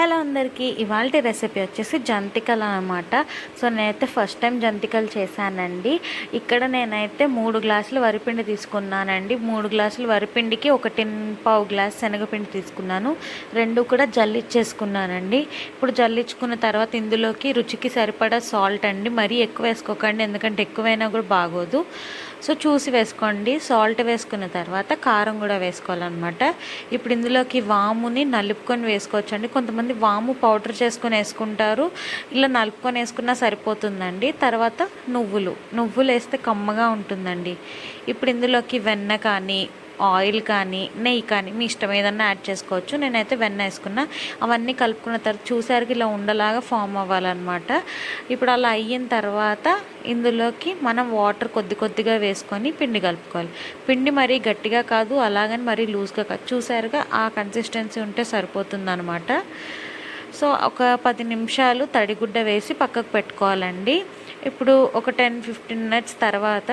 Hello అందరికీ ఇవాళ recipe వచ్చేసి జంతికలు అనమాట సో నేనైతే ఫస్ట్ టైం జంతికలు చేశానండి. ఇక్కడ నేనైతే మూడు గ్లాసులు వరిపిండి తీసుకున్నానండి. మూడు గ్లాసులు వరిపిండికి ఒక టిన్ పావు గ్లాస్ శనగపిండి తీసుకున్నాను. రెండు కూడా జల్లిచ్చేసుకున్నానండి. ఇప్పుడు జల్లించుకున్న తర్వాత ఇందులోకి రుచికి సరిపడా సాల్ట్ అండి. మరీ ఎక్కువ వేసుకోకండి ఎందుకంటే ఎక్కువైనా కూడా బాగోదు. సో చూసి వేసుకోండి. సాల్ట్ వేసుకున్న తర్వాత కారం కూడా వేసుకోవాలన్నమాట. ఇప్పుడు ఇందులోకి వాముని నలుపుకొని వేసుకోవచ్చు అండి కొంతమంది వాము పౌడర్ చేసుకొని వేసుకుంటారు. ఇలా నలుపుకొని వేసుకున్నా సరిపోతుందండి. తర్వాత నువ్వులు. నువ్వులు వేస్తే కమ్మగా ఉంటుందండి. ఇప్పుడు ఇందులోకి వెన్న కానీ ఆయిల్ కానీ నెయ్యి కానీ మీ ఇష్టం ఏదన్నా యాడ్ చేసుకోవచ్చు. నేనైతే వెన్న వేసుకున్నా. అవన్నీ కలుపుకున్న తర్వాత చూసారికి ఇలా ఉండలాగా ఫామ్ అవ్వాలన్నమాట. ఇప్పుడు అలా అయిన తర్వాత ఇందులోకి మనం వాటర్ కొద్ది కొద్దిగా వేసుకొని పిండి కలుపుకోవాలి. పిండి మరీ గట్టిగా కాదు అలాగని మరీ లూజ్గా కాదు. చూసారుగా ఆ కన్సిస్టెన్సీ ఉంటే సరిపోతుందనమాట సో ఒక పది నిమిషాలు తడిగుడ్డ వేసి పక్కకు పెట్టుకోవాలండి. ఇప్పుడు ఒక టెన్ ఫిఫ్టీన్ మినిట్స్ తర్వాత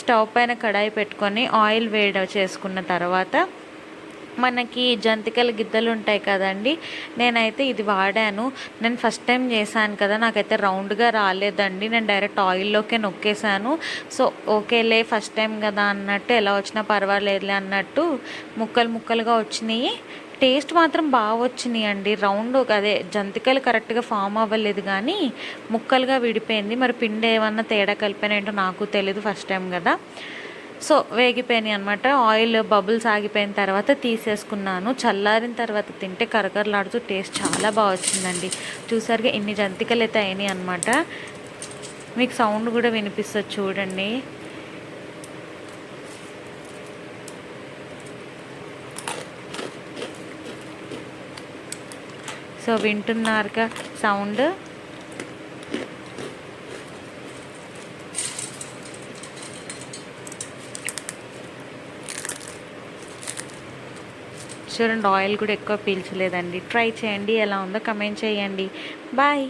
స్టవ్ పైన కడాయి పెట్టుకొని ఆయిల్ వేడి చేసుకున్న తర్వాత మనకి జంతికల గిద్దలు ఉంటాయి కదండి నేనైతే ఇది వాడాను. నేను ఫస్ట్ టైం చేశాను కదా నాకైతే రౌండ్గా రాలేదండి. నేను డైరెక్ట్ ఆయిల్లోకే నొక్కేసాను సో ఓకేలే ఫస్ట్ టైం కదా అన్నట్టు ఎలా వచ్చినా పర్వాలేదులే అన్నట్టు ముక్కలు ముక్కలుగా వచ్చినాయి. టేస్ట్ మాత్రం బాగా వచ్చినాయి అండి. రౌండ్ అదే జంతికలు కరెక్ట్గా ఫామ్ అవ్వలేదు కానీ ముక్కలుగా విడిపోయింది. మరి పిండి ఏమన్నా తేడా కలిపానేంటో నాకు తెలియదు ఫస్ట్ టైం కదా. సో వేగిపోయినాయి అనమాట ఆయిల్ బబుల్స్ ఆగిపోయిన తర్వాత తీసేసుకున్నాను. చల్లారిన తర్వాత తింటే కరకరలాడుతూ టేస్ట్ చాలా బాగా వచ్చిందండి. చూసారుగా ఇన్ని జంతికలు అయితే అయినాయి అనమాట మీకు సౌండ్ కూడా వినిపిస్తుంది చూడండి. సో వింటున్నారుగా సౌండ్. చూడండి ఆయిల్ కూడా ఎక్కువ పీల్చలేదండి. ట్రై చేయండి ఎలా ఉందో కమెంట్ చేయండి. బాయ్.